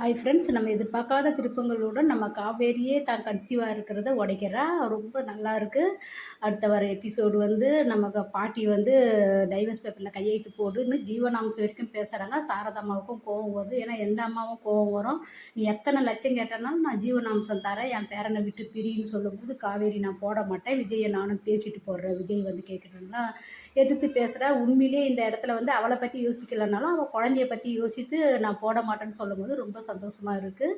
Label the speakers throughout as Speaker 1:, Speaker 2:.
Speaker 1: Hi friends நம்ம எதிர்பார்க்காத திருப்பங்களுடன் நம்ம காவேரியே தான் கன்சீவாக இருக்கிறத உடைக்கிறா. ரொம்ப நல்லா இருக்குது அடுத்த வர எபிசோடு வந்து நமக்கு பாட்டி வந்து டைவர்ஸ் பேப்பரில் கையெழுத்து போடுன்னு ஜீவனாம்சம் வரைக்கும் பேசுகிறாங்க சாரதா அம்மாவுக்கும் கோவம் வருது. ஏன்னா எந்த அம்மாவும் கோவம் வரும். நீ எத்தனை லட்சம் கேட்டனாலும் நான் ஜீவனாம்சம் தரேன். என் பேரனை விட்டு பிரின்னு சொல்லும்போது காவேரி நான் போட மாட்டேன். விஜயை நானும் பேசிட்டு போடுறேன். விஜய் வந்து கேட்குறேன்னா எதிர்த்து பேசுகிறா உண்மையிலே இந்த இடத்துல வந்து அவளை பற்றி யோசிக்கலைனாலும் அவள் குழந்தைய பற்றி யோசித்து நான் போட மாட்டேன்னு சொல்லும்போது ரொம்ப சந்தோஷமாக இருக்குது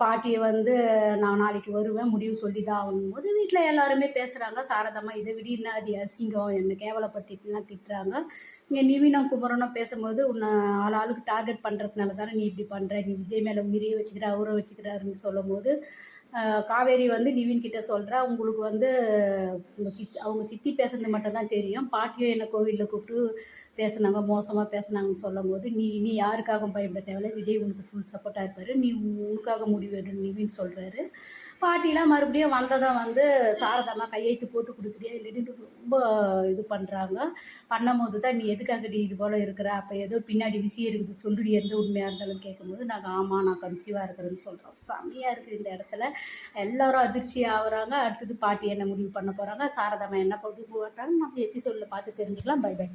Speaker 1: பாட்டியை வந்து நான் நாளைக்கு வருவேன் முடிவு சொல்லி தான் ஆகணும்போது வீட்டில் எல்லாருமே பேசுகிறாங்க சாரதம்மா இதை விட என்ன அது அசிங்கம் என்னை கேவலப்படுத்திட்டுலாம் திட்டுறாங்க. இங்கே நிவீனம் குமரனும் பேசும்போது உன்னை ஆள் ஆளுக்கு டார்கெட் பண்ணுறதுனால தானே நீ இப்படி பண்ணுற நீ விஜய் மேலே உயிரியை வச்சுக்கிற அவரை வச்சுக்கிறாருன்னு சொல்லும் போது காவேரி வந்து நிவின் கிட்ட சொல்கிறா உங்களுக்கு வந்து உங்கள் சித் அவங்க சித்தி பேசுனது மட்டும் தான் தெரியும். பாட்டியும் என்னை கோவிலில் கூப்பிட்டு பேசுனாங்க மோசமாக பேசுனாங்கன்னு சொல்லும் போது நீ நீ யாருக்காகவும் பயப்பட தேவையில்ல. விஜய் உனக்கு ஃபுல் சப்போர்ட்டாக இருப்பார். நீ உனக்காக முடிவு நிவின் சொல்கிறாரு பாட்டிலாம் மறுபடியும் வந்ததை வந்து சாரதாமா கையெழுத்து போட்டு கொடுக்குறியா? இல்லைன்னு இது பண்ணுறாங்க பண்ணும்போது தான் நீ எதுக்காக நீ இது போல் இருக்கிற? அப்போ ஏதோ பின்னாடி விஷயம் இருக்குது சொல்லுடி எந்த உண்மையாக இருந்தாலும் கேட்கும்போது நாங்கள் ஆமாம் நான் கன்சீவாக இருக்கிறேன்னு சொல்கிறோம் செம்மையாக இருக்குது இந்த இடத்துல. எல்லோரும் அதிர்ச்சி ஆகுறாங்க. அடுத்தது பாட்டி என்ன முடிவு பண்ண போகிறாங்க சாரதாமா என்ன போட்டு போட்டாங்க நம்ம எபிசோடில் பார்த்து தெரிஞ்சுக்கலாம். By by